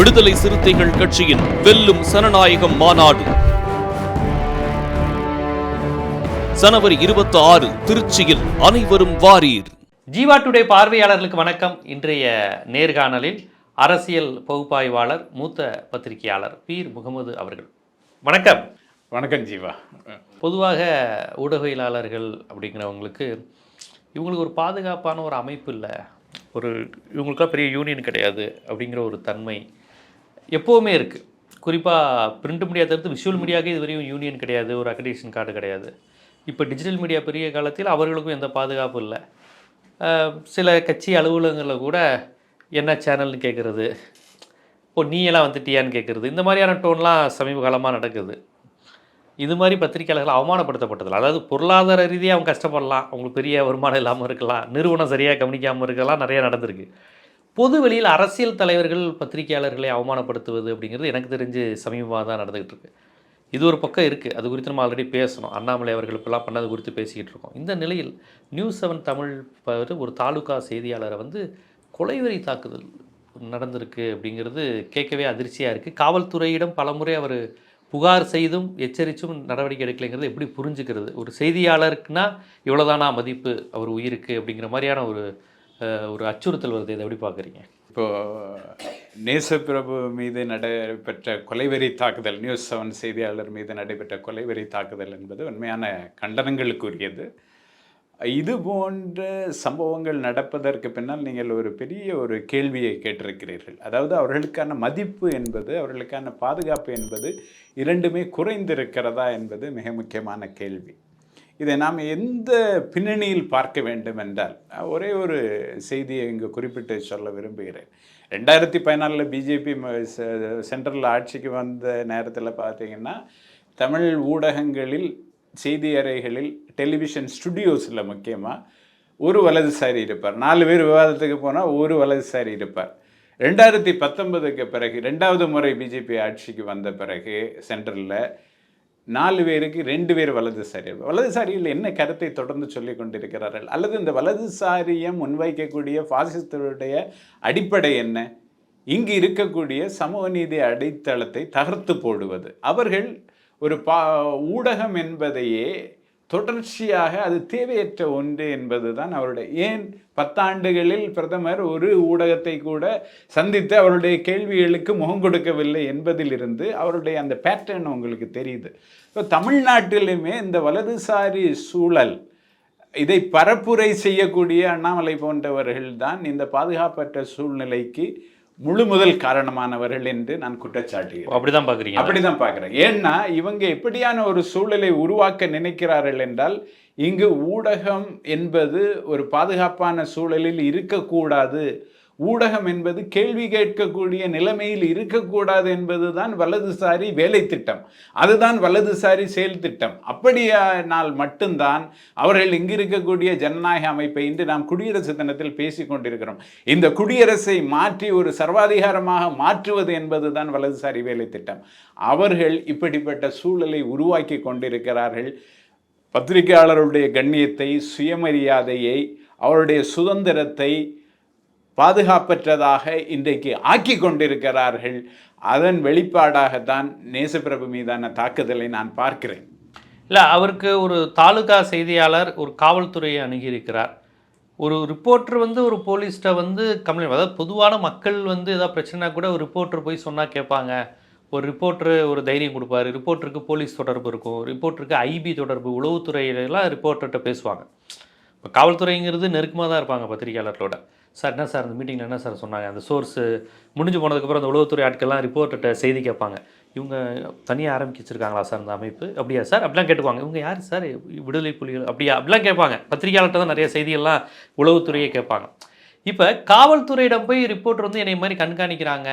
விடுதலை சிறுத்தைகள் கட்சியின் வெல்லும் சனநாயகம் மாநாடு. ஜனவரி இருபத்தி ஆறு திருச்சியில் அனைவரும் வாரீர். ஜீவா டுடே பார்வையாளர்களுக்கு வணக்கம். இன்றைய நேர்காணலில் அரசியல் பகுப்பாய்வாளர் மூத்த பத்திரிகையாளர் பீர் முகமது அவர்கள். வணக்கம். வணக்கம் ஜீவா. பொதுவாக ஊடகவியலாளர்கள் அப்படிங்கிறவங்களுக்கு இவங்களுக்கு ஒரு பாதுகாப்பான ஒரு அமைப்பு இல்லை. ஒரு இவங்களுக்கெல்லாம் பெரிய யூனியன் கிடையாது அப்படிங்கிற ஒரு தன்மை எப்போவுமே இருக்குது குறிப்பாக பிரிண்ட் மீடியா தவிர்த்து விஷுவல் மீடியாவுக்கு இது வரையும் யூனியன் கிடையாது ஒரு அக்ரிடேஷன் கார்டு கிடையாது. இப்போ டிஜிட்டல் மீடியா பெரிய காலத்தில் அவர்களுக்கும் எந்த பாதுகாப்பும் இல்லை. சில கட்சி அலுவலகங்களில் கூட என்ன சேனல்னு கேட்குறது இப்போ நீ எல்லாம் வந்துட்டியான்னு கேட்குறது இந்த மாதிரியான டோன்லாம் சமீப காலமாக நடக்குது. இது மாதிரி பத்திரிக்கையாளர்கள் அவமானப்படுத்தப்பட்டதில்லை. அதாவது பொருளாதார ரீதியாக அவங்க கஷ்டப்படலாம் அவங்களுக்கு பெரிய வருமானம் இல்லாமல் இருக்கலாம் நிறுவனம் சரியாக கவனிக்காமல் இருக்கலாம் நிறைய நடந்திருக்கு. பொது வெளியில் அரசியல் தலைவர்கள் பத்திரிகையாளர்களை அவமானப்படுத்துவது அப்படிங்கிறது எனக்கு தெரிஞ்சு சமீபமாக தான் நடந்துகிட்டு இருக்கு. இது ஒரு பக்கம் இருக்குது அது குறித்து நம்ம ஆல்ரெடி பேசணும். அண்ணாமலை அவர்கள் இப்பெல்லாம் பண்ணது குறித்து பேசிக்கிட்டு இருக்கோம். இந்த நிலையில் நியூஸ் செவன் தமிழ் ஒரு தாலுகா செய்தியாளரை வந்து கொலைவெறி தாக்குதல் நடந்திருக்கு அப்படிங்கிறது கேட்கவே அதிர்ச்சியாக இருக்குது காவல்துறையிடம் பலமுறை அவர் புகார் செய்தும் எச்சரித்தும் நடவடிக்கை எடுக்கலைங்கிறது எப்படி புரிஞ்சுக்கிறது? ஒரு செய்தியாளருக்குன்னா இவ்வளோதானா மதிப்பு? அவர் உயிருக்கு அப்படிங்கிற மாதிரியான ஒரு ஒரு அச்சுறுத்தல் வருது. இதை எப்படி பார்க்குறீங்க? இப்போ நேசப்பிரபு மீது நடைபெற்ற கொலைவெறி தாக்குதல் நியூஸ் செவன் செய்தியாளர் மீது நடைபெற்ற கொலைவெறி தாக்குதல் என்பது உண்மையான கண்டனங்களுக்குரியது. இது போன்ற சம்பவங்கள் நடப்பதற்கு பின்னால் நீங்கள் ஒரு பெரிய ஒரு கேள்வியை கேட்டிருக்கிறீர்கள். அதாவது அவர்களுக்கான மதிப்பு என்பது அவர்களுக்கான பாதுகாப்பு என்பது இரண்டுமே குறைந்திருக்கிறதா என்பது மிக முக்கியமான கேள்வி. இதை நாம் எந்த பின்னணியில் பார்க்க வேண்டும் என்றால் ஒரே ஒரு செய்தியை இங்கு குறிப்பிட்டு சொல்ல விரும்புகிறேன். ரெண்டாயிரத்தி பதினாலில் பிஜேபி சென்ட்ரல் ஆட்சிக்கு வந்த நேரத்தில் பார்த்தீங்கன்னா தமிழ் ஊடகங்களில் செய்தி அறைகளில் டெலிவிஷன் ஸ்டுடியோஸில் முக்கியமாக ஒரு வலதுசாரி இருப்பார். நாலு பேர் விவாதத்துக்கு போனால் ஒரு வலதுசாரி இருப்பார். ரெண்டாயிரத்தி பத்தொன்பதுக்கு பிறகு ரெண்டாவது முறை பிஜேபி ஆட்சிக்கு வந்த பிறகு சென்ட்ரலில் நாலு பேருக்கு ரெண்டு பேர் வலதுசாரி. வலதுசாரியில் என்ன கருத்தை தொடர்ந்து சொல்லி கொண்டிருக்கிறார்கள்? அல்லது இந்த வலதுசாரியை முன்வைக்கக்கூடிய பாசிசத்துடைய அடிப்படை என்ன? இங்கு இருக்கக்கூடிய சமூக நீதி அடித்தளத்தை தகர்த்து போடுவது. அவர்கள் ஒரு பா ஊடகம் என்பதையே தொடர்ச்சியாக அது தேவையற்ற ஒன்று என்பதுதான் அவருடைய. ஏன் பத்தாண்டுகளில் பிரதமர் ஒரு ஊடகத்தை கூட சந்தித்து அவருடைய கேள்விகளுக்கு முகம் கொடுக்கவில்லை என்பதிலிருந்து அவருடைய அந்த பேட்டர்ன் உங்களுக்கு தெரியுது. இப்போ தமிழ்நாட்டிலுமே இந்த வலதுசாரி சூழல் இதை பரப்புரை செய்யக்கூடிய அண்ணாமலை போன்றவர்கள் தான் இந்த பாதுகாப்பற்ற சூழ்நிலைக்கு முழு முதல் காரணமானவர்கள் என்று நான் குற்றச்சாட்டுகிறேன். அப்படிதான் பார்க்குறீங்க. அப்படிதான் பார்க்குறேன். ஏன்னா இவங்க எப்படியான ஒரு சூழலை உருவாக்க நினைக்கிறார்கள் என்றால் இங்கு ஊடகம் என்பது ஒரு பாதுகாப்பான சூழலில் இருக்கக்கூடாது ஊடகம் என்பது கேள்வி கேட்கக்கூடிய நிலைமையில் இருக்கக்கூடாது என்பதுதான் வலதுசாரி வேலை திட்டம். அதுதான் வலதுசாரி செயல் திட்டம். அப்படியானால் மட்டும்தான் அவர்கள் இங்கு இருக்கக்கூடிய ஜனநாயக அமைப்பை இன்று நாம் குடியரசு தினத்தில் பேசிக் கொண்டிருக்கிறோம். இந்த குடியரசை மாற்றி ஒரு சர்வாதிகாரமாக மாற்றுவது என்பதுதான் வலதுசாரி வேலை திட்டம். அவர்கள் இப்படிப்பட்ட சூழலை உருவாக்கி கொண்டிருக்கிறார்கள். பத்திரிகையாளருடைய கண்ணியத்தை சுயமரியாதையை அவருடைய சுதந்திரத்தை பாதுகாப்பற்றதாக இன்றைக்கு ஆக்கி கொண்டிருக்கிறார்கள். அதன் வெளிப்பாடாகத்தான் நேசப்பிரபு மீதான தாக்குதலை நான் பார்க்கிறேன். இல்லை அவருக்கு ஒரு தாலுகா செய்தியாளர் ஒரு காவல்துறையை அணுகியிருக்கிறார். ஒரு ரிப்போர்ட்டர் வந்து ஒரு போலீஸ்கிட்ட வந்து கம்ப்ளைண்ட் அதாவது பொதுவான மக்கள் வந்து ஏதாவது பிரச்சனை கூட ஒரு ரிப்போர்ட்டர் போய் சொன்னால் கேட்பாங்க. ஒரு ரிப்போர்ட்ரு ஒரு தைரியம் கொடுப்பாரு. ரிப்போர்ட்டருக்கு போலீஸ் தொடர்பு இருக்கும். ரிப்போர்ட்டருக்கு ஐபி தொடர்பு உளவுத்துறையிலலாம் ரிப்போர்ட்டர்கிட்ட பேசுவாங்க. இப்போ காவல்துறைங்கிறது நெருக்கமாக தான் இருப்பாங்க பத்திரிகையாளர்களோட. சார் என்ன சார் அந்த மீட்டிங்கில் என்ன சார் சொன்னாங்க? அந்த சோர்ஸு முடிஞ்சு போனதுக்கப்புறம் அந்த உளவுத்துறை ஆட்கள்லாம் ரிப்போர்ட்டர்கிட்ட செய்தி கேட்பாங்க. இவங்க தனியாக ஆரம்பிச்சிருக்காங்களா சார் அந்த அமைப்பு? அப்படியா சார்? அப்படிலாம் கேட்டுக்குவாங்க. இவங்க யார் சார்? விடுதலை புலிகள் அப்படியா? அப்படிலாம் கேட்பாங்க. பத்திரிகையாளர்கிட்ட தான் நிறைய செய்திகள்லாம் உளவுத்துறையே கேட்பாங்க. இப்போ காவல்துறையிடம் போய் ரிப்போர்ட் வந்து என்னை மாதிரி கண்காணிக்கிறாங்க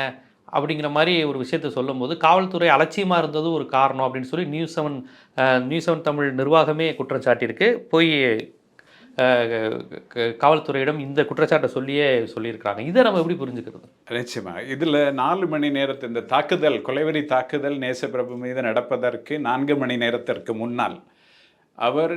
அப்படிங்கிற மாதிரி ஒரு விஷயத்தை சொல்லும்போது காவல்துறை அலட்சியமாக இருந்தது ஒரு காரணம் அப்படின்னு சொல்லி news seven news seven Tamil நிர்வாகமே குற்றம் சாட்டியிருக்கு. போய் காவல்துறையிடம் இந்த குற்றச்சாட்டை சொல்லியே சொல்லியிருக்காங்க இதை நம்ம எப்படி புரிஞ்சுக்கிறது? நிச்சயமாக இதில் நாலு மணி நேரத்து இந்த தாக்குதல் கொலைவெறி தாக்குதல் நேசப்பிரபு மீது நடப்பதற்கு நான்கு மணி நேரத்திற்கு முன்னால் அவர்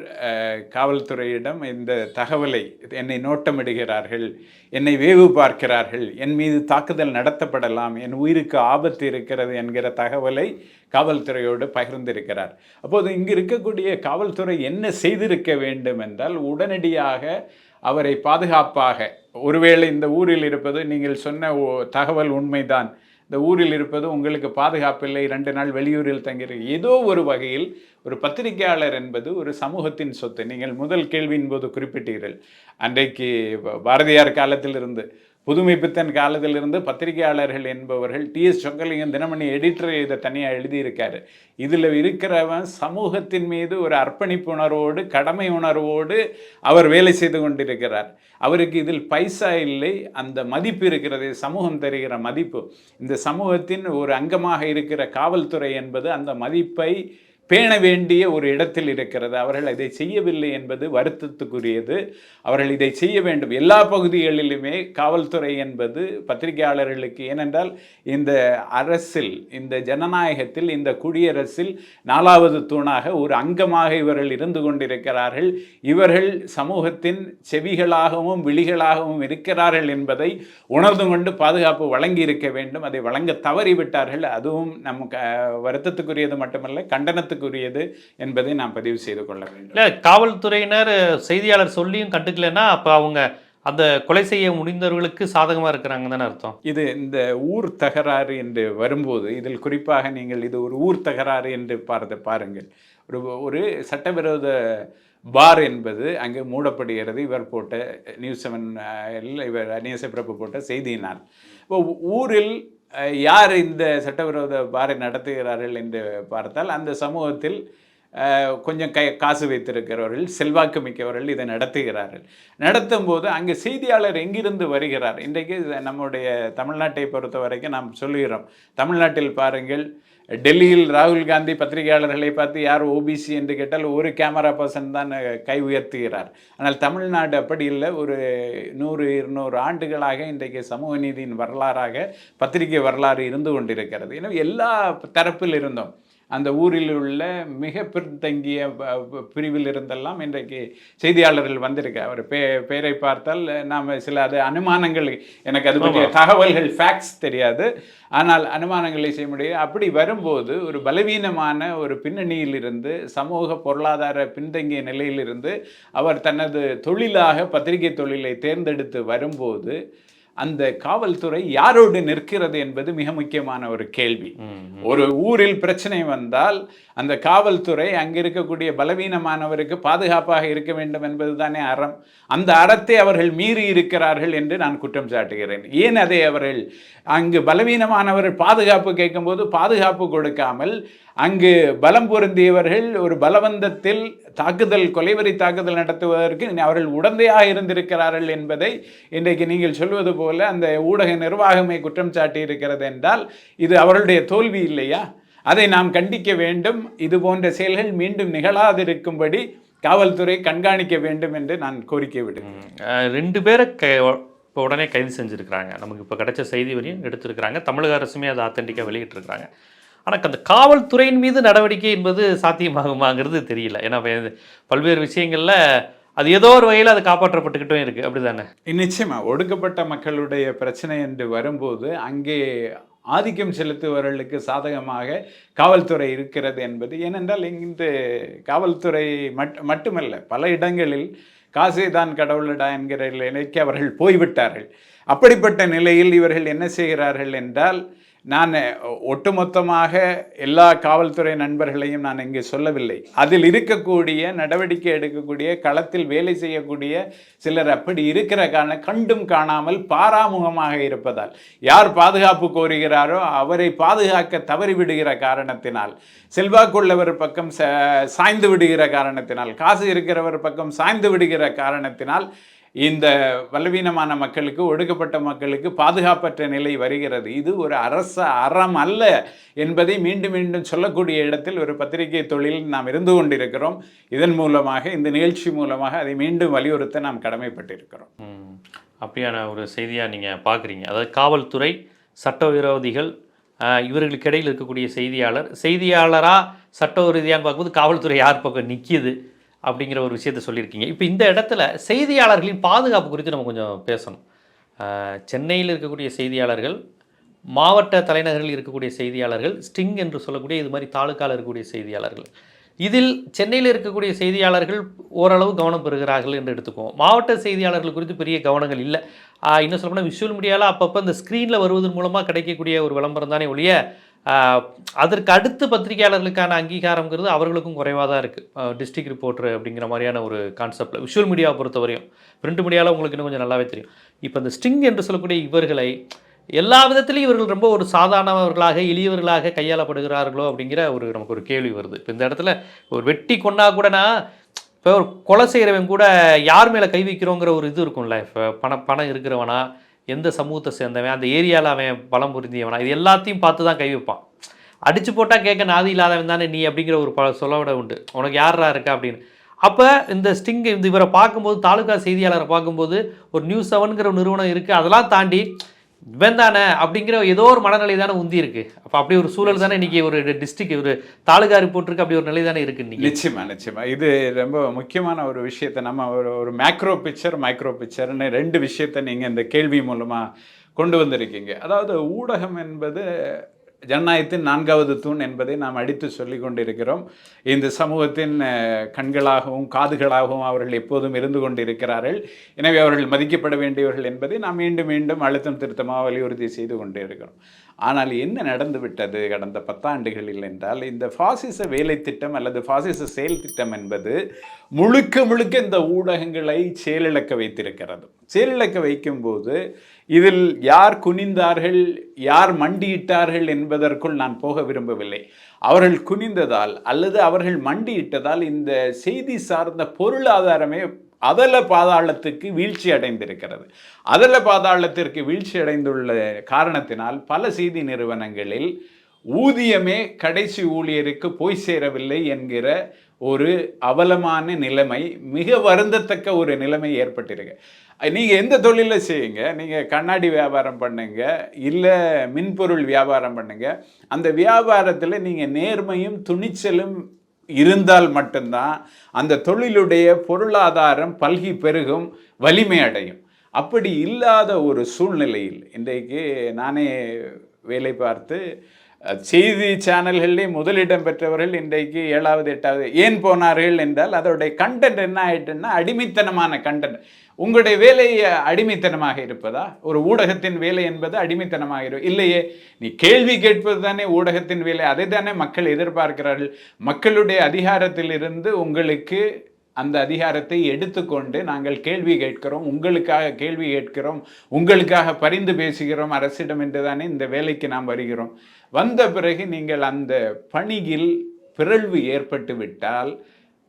காவல்துறையிடம் இந்த தகவலை என்னை நோட்டமிடுகிறார்கள் என்னை வேவு பார்க்கிறார்கள் என் மீது தாக்குதல் நடத்தப்படலாம் என் உயிருக்கு ஆபத்து இருக்கிறது என்கிற தகவலை காவல்துறையோடு பகிர்ந்திருக்கிறார். அப்போது இங்கு இருக்கக்கூடிய காவல்துறை என்ன செய்திருக்க வேண்டும் என்றால் உடனடியாக அவரை பாதுகாப்பாக ஒருவேளை இந்த ஊரில் இருப்பது நீங்கள் சொன்ன ஓ- தகவல் உண்மைதான். இந்த ஊரில் இருப்பது உங்களுக்கு பாதுகாப்பில்லை ரெண்டு நாள் வெளியூரில் தங்கியிருக்கு. ஏதோ ஒரு வகையில் ஒரு பத்திரிகையாளர் என்பது ஒரு சமூகத்தின் சொத்து. நீங்கள் முதல் கேள்வியின் போது குறிப்பிட்டீர்கள். அன்றைக்கு பாரதியார் காலத்திலிருந்து புதுமைப்பித்தன் காலத்திலிருந்து பத்திரிகையாளர்கள் என்பவர்கள் டிஎஸ் சொக்கலிங்கம் தினமணி எடிட்டர் இதை தனியாக எழுதியிருக்காரு. இதில் இருக்கிறவன் சமூகத்தின் மீது ஒரு அர்ப்பணிப்பு உணர்வோடு கடமை உணர்வோடு அவர் வேலை செய்து கொண்டிருக்கிறார். அவருக்கு இதில் பைசா இல்லை அந்த மதிப்பு இருக்கிறது சமூகம் தருகிற மதிப்பு. இந்த சமூகத்தின் ஒரு அங்கமாக இருக்கிற காவல்துறை என்பது அந்த மதிப்பை பேண வேண்டிய ஒரு இடத்தில் இருக்கிறது. அவர்கள் இதை செய்யவில்லை என்பது வருத்தத்துக்குரியது. அவர்கள் இதை செய்ய வேண்டும். எல்லா பகுதிகளிலுமே காவல்துறை என்பது பத்திரிகையாளர்களுக்கு ஏனென்றால் இந்த அரசில் இந்த ஜனநாயகத்தில் இந்த குடியரசில் நாலாவது தூணாக ஒரு அங்கமாக இவர்கள் இருந்து கொண்டிருக்கிறார்கள். இவர்கள் சமூகத்தின் செவிகளாகவும் விழிகளாகவும் இருக்கிறார்கள் என்பதை உணர்ந்து கொண்டு பாதுகாப்பு வழங்கி இருக்க வேண்டும். அதை வழங்க தவறிவிட்டார்கள். அதுவும் நமக்கு வருத்தத்துக்குரியது மட்டுமல்ல கண்டனத்துக்கு கண்டனத்துக்குரியது என்பதை நாம் பதிவு செய்து கொள்ள வேண்டும். இல்லை காவல்துறையினர் செய்தியாளர் சொல்லியும் கண்டுக்கலைன்னா அப்போ அவங்க அந்த கொலை செய்ய முடிந்தவர்களுக்கு சாதகமாக இருக்கிறாங்க தானே அர்த்தம். இது இந்த ஊர் தகராறு என்று வரும்போது இதில் குறிப்பாக நீங்கள் இது ஒரு ஊர் தகராறு என்று பார்த்து பாருங்கள். ஒரு ஒரு சட்டவிரோத பார் என்பது அங்கே மூடப்படுகிறது. இவர் போட்ட நியூஸ் செவன் இவர் அந்நியச பிரபு போட்ட செய்தியினால். இப்போ ஊரில் யார் இந்த சட்டவிரோத பாரை நடத்துகிறார்கள் என்று பார்த்தால் அந்த சமூகத்தில் கொஞ்சம் கை காசு வைத்திருக்கிறவர்கள் செல்வாக்கு மிக்கவர்கள் இதை நடத்துகிறார்கள். நடத்தும் போது அங்கே செய்தியாளர் எங்கிருந்து வருகிறார்? இன்றைக்கு நம்முடைய தமிழ்நாட்டை பொறுத்த வரைக்கும் நாம் சொல்லுகிறோம். தமிழ்நாட்டில் பாருங்கள் டெல்லியில் ராகுல் காந்தி பத்திரிகையாளர்களை பார்த்து யார் ஓபிசி என்று கேட்டால் ஒரு கேமரா பர்சன் தான் கை உயர்த்துகிறார். ஆனால் தமிழ்நாடு அப்படி இல்லை. ஒரு நூறு இருநூறு ஆண்டுகளாக இன்றைக்கு சமூக நீதியின் வரலாறாக பத்திரிகை வரலாறு இருந்து கொண்டிருக்கிறது. எனவே எல்லா தரப்பில் இருந்தும் அந்த ஊரில் உள்ள மிக பின்தங்கிய பிரிவில் இருந்தெல்லாம் இன்றைக்கு செய்தியாளர்கள் வந்திருக்க அவர் பே பெயரை பார்த்தால் நாம் சில அது அனுமானங்கள் எனக்கு அது பற்றிய தகவல்கள் ஃபேக்ட்ஸ் தெரியாது. ஆனால் அனுமானங்களை செய்ய முடியும். அப்படி வரும்போது ஒரு பலவீனமான ஒரு பின்னணியிலிருந்து சமூக பொருளாதார பின்தங்கிய நிலையிலிருந்து அவர் தனது தொழிலாக பத்திரிகை தொழிலை தேர்ந்தெடுத்து வரும்போது அந்த காவல்துறை யாரோடு நிற்கிறது என்பது மிக முக்கியமான ஒரு கேள்வி. ஒரு ஊரில் பிரச்சனை வந்தால் அந்த காவல்துறை அங்க இருக்கக்கூடிய பலவீனமானவருக்கு பாதுகாப்பாக இருக்க வேண்டும் என்பதுதானே அறம். அந்த அறத்தை அவர்கள் மீறி இருக்கிறார்கள் என்று நான் குற்றம் சாட்டுகிறேன். ஏன் அதை அவர்கள் அங்கு பலவீனமானவர்கள் பாதுகாப்பு கேட்கும்போது பாதுகாப்பு கொடுக்காமல் அங்கு பலம் பொருந்தியவர்கள் ஒரு பலவந்தத்தில் தாக்குதல் கொலைவரி தாக்குதல் நடத்துவதற்கு அவர்கள் உடந்தையாக இருந்திருக்கிறார்கள் என்பதை இன்றைக்கு நீங்கள் சொல்வது போல அந்த ஊடக நிர்வாகமே குற்றம் சாட்டி இருக்கிறது என்றால் இது அவர்களுடைய தோல்வி இல்லையா? அதை நாம் கண்டிக்க வேண்டும். இது போன்ற செயல்கள் மீண்டும் நிகழாதிருக்கும்படி காவல்துறை கண்காணிக்க வேண்டும் என்று நான் கோரிக்கை விடுகிறேன் ரெண்டு பேரை க இப்போ உடனே கைது செஞ்சுருக்கிறாங்க. நமக்கு இப்போ கிடைச்ச செய்தி வரையும் எடுத்திருக்கிறாங்க. தமிழக அரசுமே அதை ஆத்தென்டிக்காக வெளியிட்டிருக்கிறாங்க. ஆனால் அந்த காவல்துறையின் மீது நடவடிக்கை என்பது சாத்தியமாகுமாங்கிறது தெரியல. ஏன்னா பல்வேறு விஷயங்களில் அது ஏதோ ஒரு வகையில் அது காப்பாற்றப்பட்டுக்கிட்டும் இருக்குது அப்படி தானே நிச்சயமாக ஒடுக்கப்பட்ட மக்களுடைய பிரச்சனை என்று வரும்போது அங்கே ஆதிக்கம் செலுத்துபவர்களுக்கு சாதகமாக காவல்துறை இருக்கிறது என்பது. ஏனென்றால் இங்கு காவல்துறை மட் மட்டுமல்ல பல இடங்களில் காசே தான் கடவுளடா என்கிற நிலைக்கு அவர்கள் போய்விட்டார்கள். அப்படிப்பட்ட நிலையில் இவர்கள் என்ன செய்கிறார்கள் என்றால் நான் ஒட்டுமொத்தமாக எல்லா காவல்துறை நண்பர்களையும் நான் இங்கே சொல்லவில்லை. அதில் இருக்கக்கூடிய நடவடிக்கை எடுக்கக்கூடிய களத்தில் வேலை செய்யக்கூடிய சிலர் அப்படி இருக்கிற காரண கண்டும் காணாமல் பாராமுகமாக இருப்பதால் யார் பாதுகாப்பு கோருகிறாரோ அவரை பாதுகாக்க தவறிவிடுகிற காரணத்தினால் செல்வாக்குள்ளவர் பக்கம் ச- சாய்ந்து விடுகிற காரணத்தினால் காசு இருக்கிறவர் பக்கம் சாய்ந்து விடுகிற காரணத்தினால் இந்த பலவீனமான மக்களுக்கு ஒடுக்கப்பட்ட மக்களுக்கு பாதுகாப்பற்ற நிலை வருகிறது. இது ஒரு அரச அறம் அல்ல என்பதை மீண்டும் மீண்டும் சொல்லக்கூடிய இடத்தில் ஒரு பத்திரிகை தொழில் நாம் இருந்து கொண்டிருக்கிறோம். இதன் மூலமாக இந்த நிகழ்ச்சி மூலமாக அதை மீண்டும் வலியுறுத்த நாம் கடமைப்பட்டிருக்கிறோம். அப்படியான ஒரு செய்தியாக நீங்கள் பார்க்குறீங்க அதாவது காவல்துறை சட்டவிரோதிகள் விரோதிகள் இவர்களுக்கு இடையில் இருக்கக்கூடிய செய்தியாளர். செய்தியாளராக சட்ட ரீதியான்னு பார்க்கும்போது காவல்துறை யார் பக்கம் நிற்கிது அப்படிங்கிற ஒரு விஷயத்த சொல்லியிருக்கீங்க. இப்போ இந்த இடத்துல செய்தியாளர்களின் பாதுகாப்பு குறித்து நம்ம கொஞ்சம் பேசணும். சென்னையில் இருக்கக்கூடிய செய்தியாளர்கள் மாவட்ட தலைநகரில் இருக்கக்கூடிய செய்தியாளர்கள் ஸ்டிங் என்று சொல்லக்கூடிய இது மாதிரி தாலுக்காவில் இருக்கக்கூடிய செய்தியாளர்கள். இதில் சென்னையில் இருக்கக்கூடிய செய்தியாளர்கள் ஓரளவு கவனம் பெறுகிறார்கள் என்று எடுத்துக்குவோம். மாவட்ட செய்தியாளர்கள் குறித்து பெரிய கவனங்கள் இல்லை. இன்னும் சொல்லப்போனால் விஷுவல் மீடியாவில் அப்பப்போ இந்த ஸ்க்ரீனில் வருவதன் மூலமாக கிடைக்கக்கூடிய ஒரு விளம்பரம் தானே ஒழிய அதற்கு அடுத்து பத்திரிகையாளர்களுக்கான அங்கீகாரங்கிறது அவர்களுக்கும் குறைவாக தான் இருக்குது டிஸ்ட்ரிக்ட் ரிப்போர்ட்டர் அப்படிங்கிற மாதிரியான ஒரு கான்செப்டில் விஷுவல் மீடியாவை பொறுத்தவரையும். பிரிண்ட் மீடியாவில் உங்களுக்கு இன்னும் கொஞ்சம் நல்லாவே தெரியும். இப்போ இந்த ஸ்டிங் என்று சொல்லக்கூடிய இவர்களை எல்லா விதத்திலையும் இவர்கள் ரொம்ப ஒரு சாதாரணவர்களாக எளியவர்களாக கையாளப்படுகிறார்களோ அப்படிங்கிற ஒரு நமக்கு ஒரு கேள்வி வருது. இப்போ இந்த இடத்துல ஒரு வெட்டி கொண்டா கூடனா இப்போ ஒரு கொலை செய்கிறவன் கூட யார் மேலே கை வைக்கிறோங்கிற ஒரு இது இருக்கும்ல. இப்போ பணம் பணம் இருக்கிறவனா எந்த சமூகத்தை சேர்ந்தவன் அந்த ஏரியாவில் அவன் பலம் புரிந்தியவனா இது எல்லாத்தையும் பார்த்து தான் கை வைப்பான். அடித்து போட்டால் கேட்க நாதி இல்லாதவன் தானே நீ அப்படிங்கிற ஒரு ப சொல்லவிட உண்டு. உனக்கு யாரா இருக்கா அப்படின்னு. அப்போ இந்த ஸ்டிங் இந்த இவரை பார்க்கும்போது தாலுகா செய்தியாளரை பார்க்கும்போது ஒரு நியூஸ் செவனுங்கிற நிறுவனம் இருக்குது அதெல்லாம் தாண்டி இவன் தானே அப்படிங்கிற ஏதோ ஒரு மனநிலை தானே உந்தி இருக்கு. அப்போ அப்படி ஒரு சூழல் தானே இன்னைக்கு ஒரு டிஸ்ட்ரிக்ட் ஒரு தாலுகா ரிப்போர்ட்டருக்கு அப்படி ஒரு நிலை தானே இருக்கு இன்னைக்கு. நிச்சயமா நிச்சயமா. இது ரொம்ப முக்கியமான ஒரு விஷயத்தை நம்ம ஒரு ஒரு மேக்ரோ பிக்சர் மைக்ரோ பிக்சர்னு ரெண்டு விஷயத்தை நீங்க இந்த கேள்வி மூலமா கொண்டு வந்திருக்கீங்க. அதாவது ஊடகம் என்பது ஜனநாயகத்தின் நான்காவது தூண் என்பதை நாம் அடித்து சொல்லி கொண்டிருக்கிறோம். இந்த சமூகத்தின் கண்களாகவும் காதுகளாகவும் அவர்கள் எப்போதும் இருந்து கொண்டிருக்கிறார்கள். எனவே அவர்கள் மதிக்கப்பட வேண்டியவர்கள் என்பதை நாம் மீண்டும் மீண்டும் அழுத்தம் திருத்தமாக வலியுறுத்தி செய்து கொண்டிருக்கிறோம் ஆனால் என்ன நடந்துவிட்டது கடந்த பத்தாண்டுகளில் என்றால் இந்த பாசிச வேலை திட்டம் அல்லது பாசிச செயல் திட்டம் என்பது முழுக்க முழுக்க இந்த ஊடகங்களை செயலிழக்க வைத்திருக்கிறது. செயலிழக்க வைக்கும்போது இதில் யார் குனிந்தார்கள் யார் மண்டியிட்டார்கள் என்பதற்குள் நான் போக விரும்பவில்லை. அவர்கள் குனிந்ததால் அல்லது அவர்கள் மண்டியிட்டதால் இந்த செய்தி சார்ந்த பொருளாதாரமே அதல பாதாளத்துக்கு வீழ்ச்சி அடைந்திருக்கிறது. அதல பாதாளத்திற்கு வீழ்ச்சி அடைந்துள்ள காரணத்தினால் பல செய்தி நிறுவனங்களில் ஊதியமே கடைசி ஊழியருக்கு போய் சேரவில்லை என்கிற ஒரு அவலமான நிலைமை மிக வருந்தத்தக்க ஒரு நிலைமை ஏற்பட்டிருக்கு. நீங்கள் எந்த தொழிலில் செய்யுங்க? நீங்கள் கண்ணாடி வியாபாரம் பண்ணுங்க இல்லை மின்பொருள் வியாபாரம் பண்ணுங்க அந்த வியாபாரத்தில் நீங்கள் நேர்மையும் துணிச்சலும் இருந்தால் மட்டும்தான் அந்த தொழிலுடைய பொருளாதாரம் பல்கி பெருகும் வலிமை அடையும். அப்படி இல்லாத ஒரு சூழ்நிலையில் இன்றைக்கு நானே வேலை பார்த்து செய்தி சேனல்களில் முதலிடம் பெற்றவர்கள் இன்றைக்கு ஏழாவது எட்டாவது ஏன் போனார்கள் என்றால் அதோடைய கண்டென்ட் என்ன ஆயிட்டுன்னா அடிமைத்தனமான கண்டென்ட் உங்களுடைய வேலை அடிமைத்தனமாக இருப்பதா? ஒரு ஊடகத்தின் வேலை என்பது அடிமைத்தனமாக இருக்கும் இல்லையே. நீ கேள்வி கேட்பது தானே ஊடகத்தின் வேலை அதை தானே மக்கள் எதிர்பார்க்கிறார்கள். மக்களுடைய அதிகாரத்திலிருந்து உங்களுக்கு அந்த அதிகாரத்தை எடுத்துக்கொண்டு நாங்கள் கேள்வி கேட்கிறோம் உங்களுக்காக கேள்வி கேட்கிறோம் உங்களுக்காக பரிந்து பேசுகிறோம் அரசிடம் என்று தானே இந்த வேலைக்கு நாம் வருகிறோம். வந்த பிறகு நீங்கள் அந்த பணியில் பிறழ்வு ஏற்பட்டு விட்டால்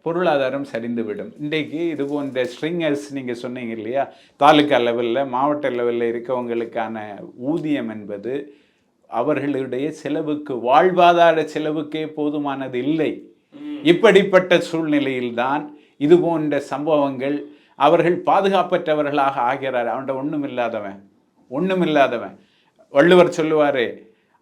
பொருளாதாரம் சரிந்துவிடும். இன்றைக்கு இது போன்ற ஸ்ட்ரிங்கர்ஸ் நீங்கள் சொன்னீங்க இல்லையா? தாலுக்கா லெவலில் மாவட்ட லெவலில் இருக்கவங்களுக்கான ஊதியம் என்பது அவர்களுடைய செலவுக்கு வாழ்வாதார செலவுக்கே போதுமானது இல்லை. இப்படிப்பட்ட சூழ்நிலையில்தான் இது போன்ற சம்பவங்கள் அவர்கள் பாதுகாப்பற்றவர்களாக ஆகிறார். அவன்கிட்ட ஒண்ணும் இல்லாதவன் ஒண்ணும் இல்லாதவன் வள்ளுவர் சொல்லுவாரே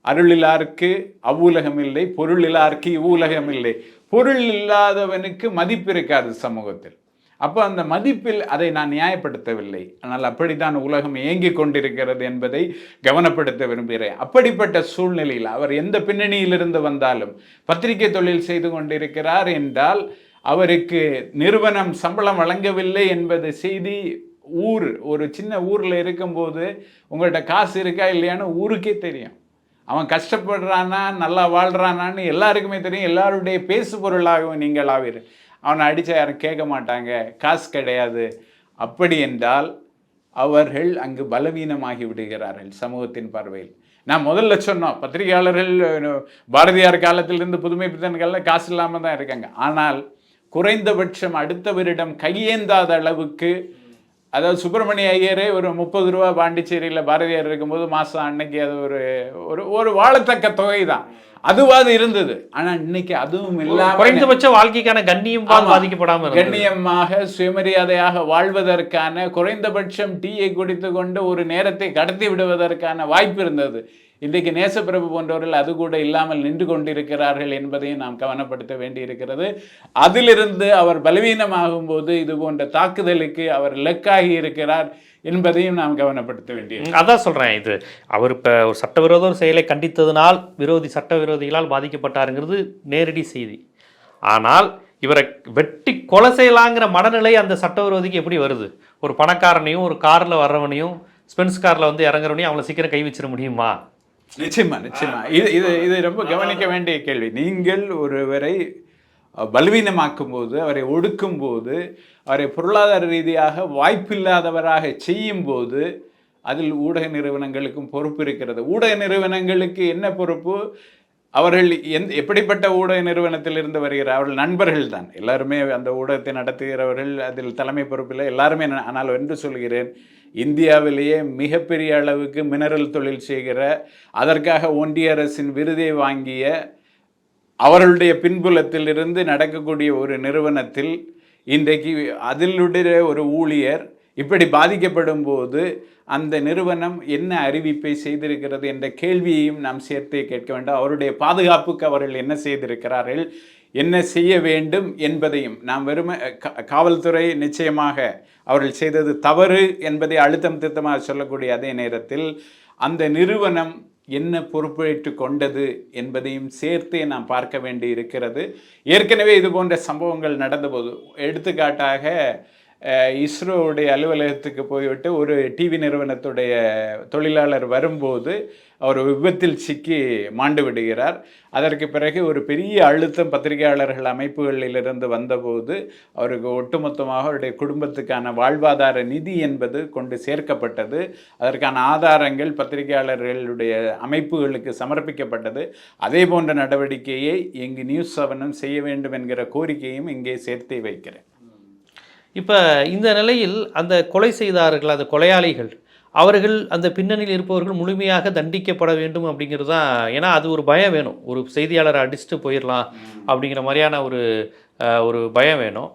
அருளிலார்க்கு அவ்வுலகம் இல்லை பொருளிலார்க்கு இவ்வுலகம் இல்லை பொருள் இல்லாதவனுக்கு மதிப்பு இருக்காது சமூகத்தில். அப்போ அந்த மதிப்பில் அதை நான் நியாயப்படுத்தவில்லை. ஆனால் அப்படித்தான் உலகம் இயங்கிக் கொண்டிருக்கிறது என்பதை கவனப்படுத்த விரும்புகிறேன். அப்படிப்பட்ட சூழ்நிலையில் அவர் எந்த பின்னணியிலிருந்து வந்தாலும் பத்திரிகை தொழில் செய்து கொண்டிருக்கிறார் என்றால் அவருக்கு நிறுவனம் சம்பளம் வழங்கவில்லை என்பது செய்தி ஊர் ஒரு சின்ன ஊரில் இருக்கும்போது உங்கள்கிட்ட காசு இருக்கா இல்லையான்னு ஊருக்கே தெரியும். அவன் கஷ்டப்படுறானா நல்லா வாழ்கிறானான்னு எல்லாருக்குமே தெரியும். எல்லாருடைய பேசு பொருளாகவும் நீங்கள் ஆவீர். அவனை அடித்தா யாரும் கேட்க மாட்டாங்க. காசு கிடையாது. அப்படி என்றால் அவர்கள் அங்கு பலவீனமாகி விடுகிறார்கள் சமூகத்தின் பார்வையில். நான் முதல்ல சொன்னோம் பத்திரிகையாளர்கள் பாரதியார் காலத்திலிருந்து புதுமை பித்தன்கள்ல காசு இல்லாமல் தான் இருக்காங்க. ஆனால் குறைந்தபட்சம் அடுத்தவரிடம் கையேந்தாத அளவுக்கு அதாவது சுப்பிரமணிய ஐயரே ஒரு முப்பது ரூபா பாண்டிச்சேரியில் பாரதியார் இருக்கும்போது மாதம் அன்னைக்கு அது ஒரு ஒரு ஒரு வாழத்தக்க தொகை தான் அதுவாது இருந்தது ஆனா இன்னைக்கு அதுவும் இல்லாம குறைந்தபட்ச வாழ்க்கைக்கான கண்ணியம் தான் ஆமா. பாதிக்கப்படாம இருந்தது. கண்ணியமாக சுயமரியாதையாக வாழ்வதற்கான குறைந்தபட்சம் டீயை குடித்து கொண்டு ஒரு நேரத்தை கடத்தி விடுவதற்கான வாய்ப்பு இருந்தது இன்றைக்கு நேசப்பிரபு போன்றவர்கள் அது கூட இல்லாமல் நின்று கொண்டிருக்கிறார்கள் என்பதையும் நாம் கவனப்படுத்த வேண்டியிருக்கிறது. அதிலிருந்து அவர் பலவீனமாகும் போது இது போன்ற தாக்குதலுக்கு அவர் லெக்காகி இருக்கிறார் என்பதையும் நாம் கவனப்படுத்த வேண்டியது அதான் சொல்கிறேன் இது. அவர் இப்போ ஒரு சட்டவிரோத ஒரு செயலை கண்டித்ததனால் விரோதி சட்டவிரோதிகளால் பாதிக்கப்பட்டாருங்கிறது நேரடி செய்தி. ஆனால் இவரை வெட்டி கொலை செய்யலாங்கிற மனநிலை அந்த சட்டவிரோதிக்கு எப்படி வருது? ஒரு பணக்காரனையும் ஒரு காரில் வர்றவனையும் ஸ்பென்ஸ் காரில் வந்து இறங்குறவனையும் அவளை சீக்கிரம் கை வச்சிட முடியுமா? நிச்சயமா நிச்சயமா. இது இது இது ரொம்ப கவனிக்க வேண்டிய கேள்வி. நீங்கள் ஒருவரை பலவீனமாக்கும் போது அவரை ஒடுக்கும் போது அவரை பொருளாதார ரீதியாக வாய்ப்பில்லாதவராக செய்யும் போது அதில் ஊடக நிறுவனங்களுக்கும் பொறுப்பு இருக்கிறது. ஊடக நிறுவனங்களுக்கு என்ன பொறுப்பு? அவர்கள் எந் எப்படிப்பட்ட ஊடக நிறுவனத்தில் இருந்து வருகிறார்? அவர்கள் நண்பர்கள் தான். எல்லாருமே அந்த ஊடகத்தை நடத்துகிறவர்கள் அதில் தலைமை பொறுப்பில் எல்லாருமே ஆனால் என்று சொல்கிறேன் இந்தியாவிலேயே மிகப்பெரிய அளவுக்கு மினரல் தொழில் செய்கிற அதற்காக ஒன்றிய அரசின் விருதை வாங்கிய அவர்களுடைய பின்புலத்தில் இருந்து நடக்கக்கூடிய ஒரு நிறுவனத்தில் இன்றைக்கு அதிலுடைய ஒரு ஊழியர் இப்படி பாதிக்கப்படும் போது அந்த நிறுவனம் என்ன அறிவிப்பை செய்திருக்கிறது என்ற கேள்வியையும் நாம் சேர்த்தே கேட்க வேண்டும். அவருடைய பாதுகாப்புக்கு அவர்கள் என்ன செய்திருக்கிறார்கள் என்ன செய்ய வேண்டும் என்பதையும் நாம் வெறும காவல்துறை நிச்சயமாக அவர்கள் செய்தது தவறு என்பதை அழுத்தம் திருத்தமாக சொல்லக்கூடிய அதே நேரத்தில் அந்த நிறுவனம் என்ன பொறுப்பேற்று கொண்டது என்பதையும் சேர்த்தே நாம் பார்க்க வேண்டி இருக்கிறது ஏற்கனவே இது போன்ற சம்பவங்கள் நடந்தபோது எடுத்துக்காட்டாக இஸ்ரோவுடைய அலுவலகத்துக்கு போய்விட்டு ஒரு டிவி நிறுவனத்துடைய தொழிலாளர் வரும்போது அவர் விபத்தில் சிக்கி மாண்டு விடுகிறார். அதற்கு பிறகு ஒரு பெரிய அழுத்தம் பத்திரிகையாளர்கள் அமைப்புகளிலிருந்து வந்தபோது அவருக்கு ஒட்டுமொத்தமாக அவருடைய குடும்பத்துக்கான வாழ்வாதார நிதி என்பது கொண்டு சேர்க்கப்பட்டது. அதற்கான ஆதாரங்கள் பத்திரிகையாளர்களுடைய அமைப்புகளுக்கு சமர்ப்பிக்கப்பட்டது. அதே போன்ற நடவடிக்கையை இங்கு நியூஸ் செவனும் செய்ய வேண்டும் என்கிற கோரிக்கையும் இங்கே சேர்த்தே வைக்கிறேன். இப்போ இந்த நிலையில் அந்த கொலை செய்தார்கள் அந்த கொலையாளிகள் அவர்கள் அந்த பின்னணியில் இருப்பவர்கள் முழுமையாக தண்டிக்கப்பட வேண்டும் அப்படிங்கிறது தான். ஏன்னா அது ஒரு பயம் வேணும். ஒரு செய்தியாளரை அடிச்சுட்டு போயிடலாம் அப்படிங்கிற மாதிரியான ஒரு ஒரு பயம் வேணும்.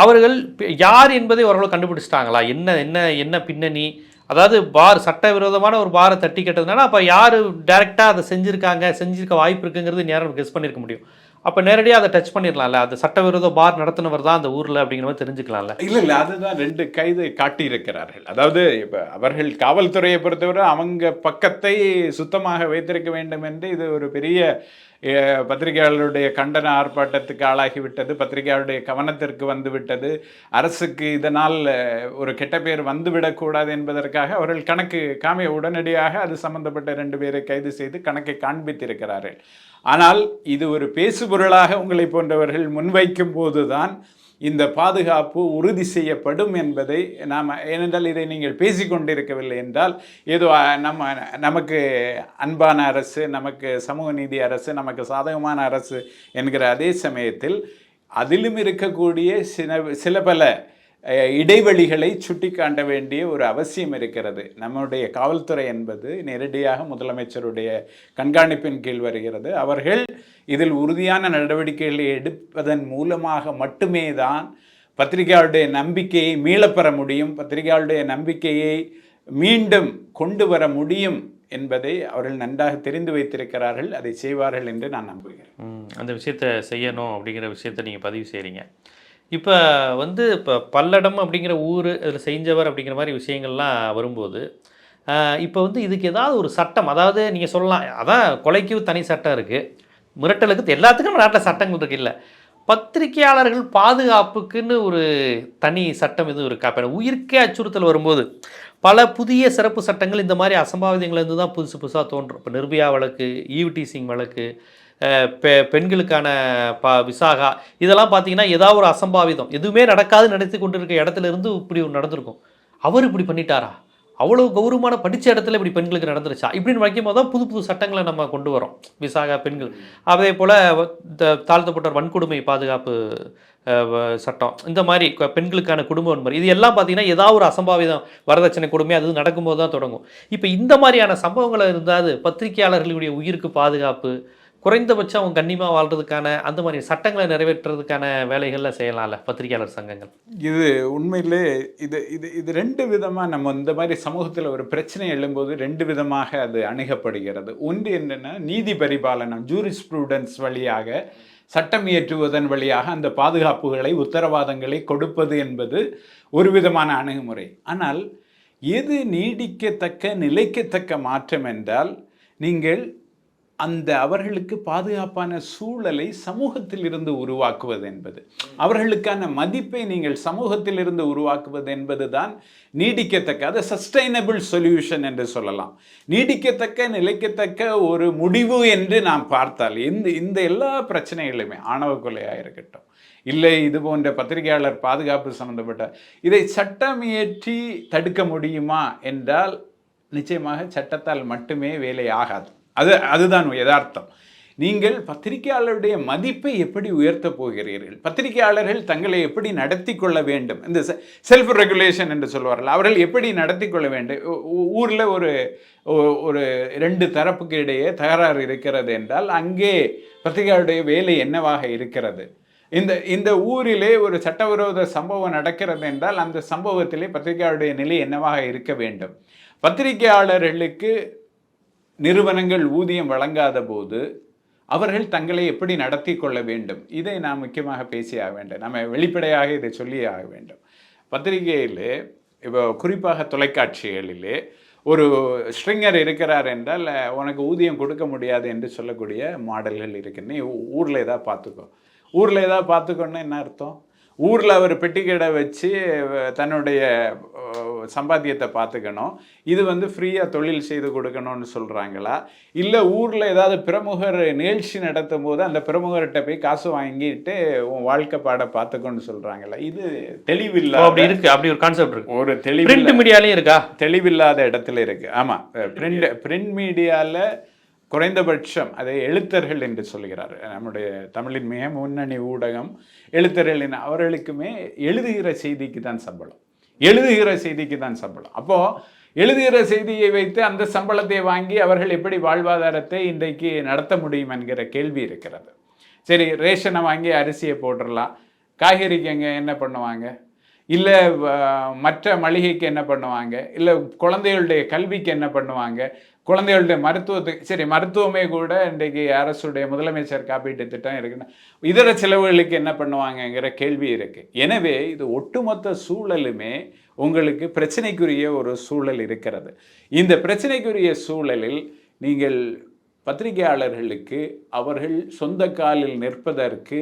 அவர்கள் யார் என்பதை ஓரளவு கண்டுபிடிச்சிட்டாங்களா? என்ன என்ன என்ன பின்னணி? அதாவது பார் சட்டவிரோதமான ஒரு பாரை தட்டி கட்டதுனால அப்போ யார் டைரெக்டாக அதை செஞ்சுருக்காங்க செஞ்சுருக்க வாய்ப்பு இருக்குங்கிறது நேரம் கெஸ் பண்ணியிருக்க முடியும். அப்போ நேரடியாக அதை டச் பண்ணிடலாம்ல? அந்த சட்டவிரோத பார் நடத்தினவர் தான் அந்த ஊரில் அப்படிங்கிற மாதிரி தெரிஞ்சுக்கலாம்ல? இல்லை இல்லை அதுதான் ரெண்டு கைது காட்டியிருக்கிறார்கள். அதாவது இப்போ அவர்கள் காவல்துறையை பொறுத்தவரை அவங்க பக்கத்தை சுத்தமாக வைத்திருக்க வேண்டும் என்று இது ஒரு பெரிய பத்திரிகையாளருடைய கண்டன ஆர்ப்பாட்டத்துக்கு ஆளாகிவிட்டது பத்திரிகையாளருடைய கவனத்திற்கு வந்துவிட்டது. அரசுக்கு இதனால் ஒரு கெட்ட பேர் வந்துவிடக்கூடாது என்பதற்காக அவர்கள் கணக்கு காமிய உடனடியாக அது சம்பந்தப்பட்ட ரெண்டு பேரை கைது செய்து கணக்கை காண்பித்திருக்கிறார்கள். ஆனால் இது ஒரு பேசுபொருளாக உங்களை போன்றவர்கள் முன்வைக்கும் போதுதான் இந்த பாதுகாப்பு உறுதி செய்யப்படும் என்பதை நாம் ஏனென்றால் இதை நீங்கள் பேசிக்கொண்டிருக்கவில்லை என்றால் ஏதோ நம்ம நமக்கு அன்பான அரசு நமக்கு சமூக நீதி அரசு நமக்கு சாதகமான அரசு என்கிற அதே சமயத்தில் அதிலும் இருக்கக்கூடிய சில சில பல இடைவெளிகளை சுட்டி சுட்டிக்காட்ட வேண்டிய ஒரு அவசியம் இருக்கிறது. நம்முடைய காவல்துறை என்பது நேரடியாக முதலமைச்சருடைய கண்காணிப்பின் கீழ் வருகிறது. அவர்கள் இதில் உறுதியான நடவடிக்கைகளை எடுப்பதன் மூலமாக மட்டுமே தான் பத்திரிகையாளருடைய நம்பிக்கையை மீளப்பெற முடியும் பத்திரிகையாளருடைய நம்பிக்கையை மீண்டும் கொண்டு வர முடியும் என்பதை அவர்கள் நன்றாக தெரிந்து வைத்திருக்கிறார்கள். அதை செய்வார்கள் என்று நான் நம்புகிறேன். அந்த விஷயத்த செய்யணும் அப்படிங்கிற விஷயத்த நீங்கள் பதிவு செய்கிறீங்க இப்போ வந்து இப்போ பல்லடம் அப்படிங்கிற ஊர் அதில் செஞ்சவர் அப்படிங்கிற மாதிரி விஷயங்கள்லாம் வரும்போது இப்போ வந்து இதுக்கு ஏதாவது ஒரு சட்டம் அதாவது நீங்கள் சொல்லலாம் அதான் கொலைக்கு தனி சட்டம் இருக்குது மிரட்டலுக்கு எல்லாத்துக்கும் நாட்டில் சட்டங்கள் இருக்கு இல்லை. பத்திரிகையாளர்கள் பாதுகாப்புக்குன்னு ஒரு தனி சட்டம் எதுவும் இருக்கா? இப்போ உயிர்க்கே அச்சுறுத்தல் வரும்போது பல புதிய சிறப்பு சட்டங்கள் இந்த மாதிரி அசம்பாவிதங்கள்லேருந்து தான் புதுசு புதுசாக தோன்றும். இப்போ நிர்பயா வழக்கு ஈவ்டி சிங் வழக்கு பெ பெண்களுக்கான ப விசாகா இதெல்லாம் பார்த்தீங்கன்னா ஏதாவது ஒரு அசம்பாவிதம். எதுவுமே நடக்காது நடத்தி கொண்டு இருக்க இடத்துல இருந்து இப்படி ஒன்று நடந்திருக்கும். அவர் இப்படி பண்ணிட்டாரா? அவ்வளோ கௌரவமான படித்த இடத்துல இப்படி பெண்களுக்கு நடந்துருச்சா? இப்படின்னு வைக்கும்போது தான் புது புது சட்டங்களை நம்ம கொண்டு வரோம். விசாகா பெண்கள். அதே போல் தாழ்த்தப்பட்ட வன்கொடுமை பாதுகாப்பு சட்டம். இந்த மாதிரி பெண்களுக்கான குடும்ப வன்முறை. இது எல்லாம் பார்த்தீங்கன்னா ஏதாவது ஒரு அசம்பாவிதம் வரதட்சணை கொடுமை அது நடக்கும்போது தான் தொடங்கும். இப்போ இந்த மாதிரியான சம்பவங்களை இருந்தால் பத்திரிகையாளர்களுடைய உயிருக்கு பாதுகாப்பு குறைந்தபட்சம் அவங்க கண்ணியமாக வாழ்றதுக்கான அந்த மாதிரி சட்டங்களை நிறைவேற்றுறதுக்கான வேலைகளில் செய்யலாம்ல பத்திரிகையாளர் சங்கங்கள்? இது உண்மையிலே இது இது இது ரெண்டு விதமாக நம்ம இந்த மாதிரி சமூகத்தில் ஒரு பிரச்சனை எழும்போது ரெண்டு விதமாக அது அணுகப்படுகிறது. ஒன்று என்னென்னா நீதி பரிபாலனம் ஜூரிஸ்ப்ரூடன்ஸ் வழியாக சட்டம் இயற்றுவதன் வழியாக அந்த பாதுகாப்புகளை உத்தரவாதங்களை கொடுப்பது என்பது ஒரு விதமான அணுகுமுறை. ஆனால் எது நீடிக்கத்தக்க நிலைக்கத்தக்க மாற்றம் என்றால் நீங்கள் அந்த அவர்களுக்கு பாதுகாப்பான சூழலை சமூகத்தில் இருந்து உருவாக்குவது என்பது. அவர்களுக்கான மதிப்பை நீங்கள் சமூகத்திலிருந்து உருவாக்குவது என்பது தான் நீடிக்கத்தக்க அது சஸ்டைனபிள் சொல்யூஷன் என்று சொல்லலாம். நீடிக்கத்தக்க நிலைக்கத்தக்க ஒரு முடிவு என்று நாம் பார்த்தால் இந்த இந்த எல்லா பிரச்சனைகளுமே ஆணவ கொலையாக இருக்கட்டும் இல்லை இது போன்ற பத்திரிகையாளர் பாதுகாப்பு சம்பந்தப்பட்ட இதை சட்டம் இயற்றி தடுக்க முடியுமா என்றால் நிச்சயமாக சட்டத்தால் மட்டுமே வேலை ஆகாது. அது அதுதான் யதார்த்தம். நீங்கள் பத்திரிகையாளருடைய மதிப்பை எப்படி உயர்த்தப் போகிறீர்கள்? பத்திரிகையாளர்கள் தங்களை எப்படி நடத்தி கொள்ள வேண்டும்? இந்த செல்ஃப் ரெகுலேஷன் என்று சொல்வார்கள். அவர்கள் எப்படி நடத்தி கொள்ள வேண்டும்? ஊரில் ஒரு ஒரு ரெண்டு தரப்புக்கு இடையே தகராறு இருக்கிறது என்றால் அங்கே பத்திரிகையாளருடைய வேலை என்னவாக இருக்கிறது? இந்த இந்த ஊரிலே ஒரு சட்டவிரோத சம்பவம் நடக்கிறது என்றால் அந்த சம்பவத்திலே பத்திரிகையாளருடைய நிலை என்னவாக இருக்க வேண்டும்? பத்திரிகையாளர்களுக்கு நிறுவனங்கள் ஊதியம் வழங்காத போது அவர்கள் தங்களை எப்படி நடத்தி கொள்ள வேண்டும்? இதை நாம் முக்கியமாக பேசியாக வேண்டும். நம்ம வெளிப்படையாக இதை சொல்லியே ஆக வேண்டும். பத்திரிகையிலே இப்போ குறிப்பாக தொலைக்காட்சிகளிலே ஒரு ஸ்ட்ரிங்கர் இருக்கிறார் என்றால் உனக்கு ஊதியம் கொடுக்க முடியாது என்று சொல்லக்கூடிய மாடல்கள் இருக்கு நீ ஊரில் ஏதாவது பார்த்துக்கோ. ஊரில் ஏதாவது பார்த்துக்கோன்னா என்ன அர்த்தம்? ஊரில் அவர் பெட்டிக்கடை வச்சு தன்னுடைய சம்பாத்தியத்தை பார்த்துக்கணும். இது வந்து ஃப்ரீயாக தொழில் செய்து கொடுக்கணும்னு சொல்கிறாங்களா இல்லை ஊரில் ஏதாவது பிரமுகர் நிகழ்ச்சி நடத்தும் போது அந்த பிரமுகர்கிட்ட போய் காசு வாங்கிட்டு உன் வாழ்க்கை பாட பார்த்துக்கோன்னு சொல்கிறாங்களா இது ஓ, தெளிவில்லாத அப்படி இருக்கு. அப்படி ஒரு கான்செப்ட் இருக்கு. ஒரு தெளிவு பிரிண்ட் மீடியாலையும் இருக்கா? தெளிவில்லாத இடத்துல இருக்கு. ஆமா. பிரிண்ட் பிரிண்ட் மீடியால குறைந்தபட்சம் அதை எழுத்தர்கள் என்று சொல்கிறார். நம்முடைய தமிழின் மிக முன்னணி ஊடகம் எழுத்தர்களின் அவர்களுக்குமே எழுதுகிற செய்திக்கு தான் சம்பளம். எழுதுகிற செய்திக்கு தான் சம்பளம். அப்போ எழுதுகிற செய்தியை வைத்து அந்த சம்பளத்தை வாங்கி அவர்கள் எப்படி வாழ்வாதாரத்தை இன்றைக்கு நடத்த முடியும் என்கிற கேள்வி இருக்கிறது. சரி ரேஷனை வாங்கி அரிசியை போட்டுடலாம் காய்கறிக்கு அங்கே என்ன பண்ணுவாங்க? இல்லை மற்ற மளிகைக்கு என்ன பண்ணுவாங்க? இல்லை குழந்தைகளுடைய கல்விக்கு என்ன பண்ணுவாங்க? குழந்தைகளுடைய மருத்துவத்துக்கு சரி மருத்துவமே கூட இன்றைக்கு அரசுடைய முதலமைச்சர் காப்பீட்டு திட்டம் இருக்குன்னா. இதர செலவுகளுக்கு என்ன பண்ணுவாங்கங்கிற கேள்வி இருக்கு. எனவே இது ஒட்டுமொத்த சூழலுமே உங்களுக்கு பிரச்சனைக்குரிய ஒரு சூழல் இருக்கிறது. இந்த பிரச்சனைக்குரிய சூழலில் நீங்கள் பத்திரிகையாளர்களுக்கு அவர்கள் சொந்த காலில் நிற்பதற்கு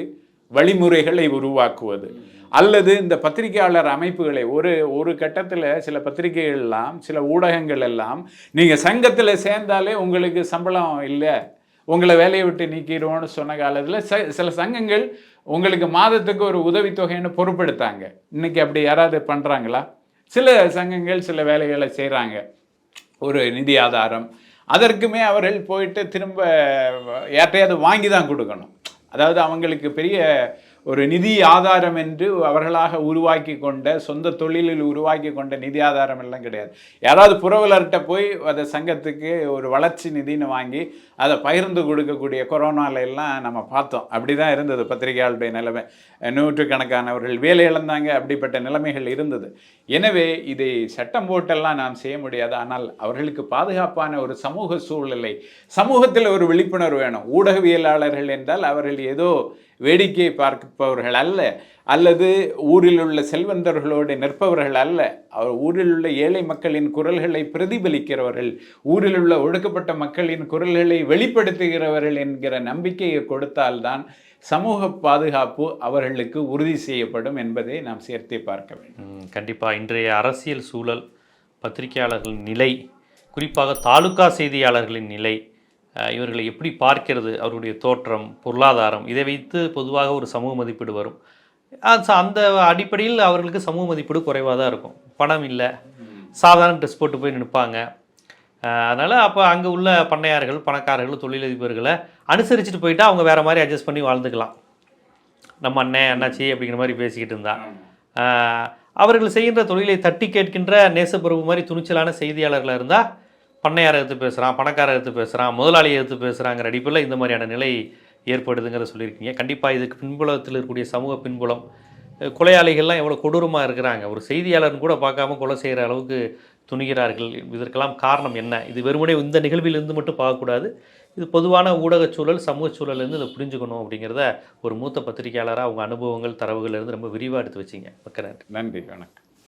வழிமுறைகளை உருவாக்குவது. அல்லது இந்த பத்திரிகையாளர் அமைப்புகளை ஒரு ஒரு கட்டத்தில் சில பத்திரிகைகள் எல்லாம் சில ஊடகங்கள் எல்லாம் நீங்கள் சங்கத்தில் சேர்ந்தாலே உங்களுக்கு சம்பளம் இல்லை உங்களை வேலையை விட்டு நீக்கிடுவோம்னு சொன்ன காலத்தில் ச- சில சங்கங்கள் உங்களுக்கு மாதத்துக்கு ஒரு உதவித்தொகைன்னு பொறுப்பெடுத்தாங்க. இன்னைக்கு அப்படி யாராவது பண்ணுறாங்களா சில சங்கங்கள் சில வேலைகளை செய்கிறாங்க ஒரு நிதி ஆதாரம் அதற்குமே அவர்கள் போயிட்டு திரும்ப யார்ட்டையாவது வாங்கி தான் கொடுக்கணும். அதாவது அவங்களுக்கு பெரிய ஒரு நிதி ஆதாரம் என்று அவர்களாக உருவாக்கி கொண்ட சொந்த தொழிலில் உருவாக்கி கொண்ட நிதி ஆதாரம் எல்லாம் கிடையாது. யாராவது புறவலர்கிட்ட போய் அதை சங்கத்துக்கு ஒரு வளர்ச்சி நிதின்னு வாங்கி அதை பகிர்ந்து கொடுக்கக்கூடிய கொரோனால எல்லாம் நம்ம பார்த்தோம். அப்படி தான் இருந்தது பத்திரிகையாளருடைய நிலைமை. நூற்றுக்கணக்கானவர்கள் வேலை இழந்தாங்க அப்படிப்பட்ட நிலைமைகள் இருந்தது. எனவே இதை சட்டம் போட்டெல்லாம் நாம் செய்ய முடியாது. ஆனால் அவர்களுக்கு பாதுகாப்பான ஒரு சமூக சூழ்நிலை சமூகத்தில் ஒரு விழிப்புணர்வு வேணும். ஊடகவியலாளர்கள் என்றால் அவர்கள் ஏதோ வேடிக்கை பார்ப்பவர்கள் அல்ல. அல்லது ஊரில் உள்ள செல்வந்தர்களோடு நிற்பவர்கள் அல்ல. அவர் ஊரில் உள்ள ஏழை மக்களின் குரல்களை பிரதிபலிக்கிறவர்கள் ஊரில் உள்ள ஒடுக்கப்பட்ட மக்களின் குரல்களை வெளிப்படுத்துகிறவர்கள் என்கிற நம்பிக்கையை கொடுத்தால்தான் சமூக பாதுகாப்பு அவர்களுக்கு உறுதி செய்யப்படும் என்பதை நாம் சேர்த்தே பார்க்க வேண்டும். கண்டிப்பாக இன்றைய அரசியல் சூழல் பத்திரிகையாளர்களின் நிலை குறிப்பாக தாலுகா செய்தியாளர்களின் நிலை இவர்களை எப்படி பார்க்கிறது அவருடைய தோற்றம் பொருளாதாரம் இதை வைத்து பொதுவாக ஒரு சமூக மதிப்பீடு வரும். அந்த அடிப்படையில் அவர்களுக்கு சமூக மதிப்பீடு குறைவாக தான் இருக்கும். பணம் இல்லை. சாதாரண ட்ரெஸ் போட்டு போய் நிற்பாங்க. அதனால் அப்போ அங்கே உள்ள பண்ணையார்கள் பணக்காரர்கள் தொழிலதிபர்களை அனுசரிச்சுட்டு போயிட்டு அவங்க வேற மாதிரி அட்ஜஸ்ட் பண்ணி வாழ்ந்துக்கலாம். நம்ம அண்ணன் அண்ணாச்சி அப்படிங்கிற மாதிரி பேசிக்கிட்டு இருந்தா. அவர்கள் செய்கின்ற தொழிலை தட்டி கேட்கின்ற நேசப்பிரபு மாதிரி துணிச்சலான செய்தியாளர்களாக இருந்தால் பண்ணையாரை எடுத்து பேசுகிறான் பணக்காரர் எடுத்து பேசுகிறான் முதலாளியை எடுத்து பேசுகிறாங்கிற அடிப்பில் இந்த மாதிரியான நிலை ஏற்படுதுங்கிறத சொல்லியிருக்கீங்க. கண்டிப்பாக இதுக்கு பின்புலத்தில் இருக்கக்கூடிய சமூக பின்புலம் கொலையாளிகள்லாம் எவ்வளோ கொடூரமாக இருக்கிறாங்க. ஒரு செய்தியாளர்னு கூட பார்க்காம கொலை செய்கிற அளவுக்கு துணிகிறார்கள். இதற்கெல்லாம் காரணம் என்ன? இது வெறுமனே இந்த நிகழ்விலிருந்து மட்டும் பார்க்கக்கூடாது. இது பொதுவான ஊடகச் சூழல் சமூக சூழல்லேருந்து இதை புரிஞ்சுக்கணும் அப்படிங்கிறத ஒரு மூத்த பத்திரிகையாளராக அவங்க அனுபவங்கள் தரவுகள் இருந்து ரொம்ப விரிவாக எடுத்து வச்சிங்க. மக்கள் நன்றி வணக்கம்.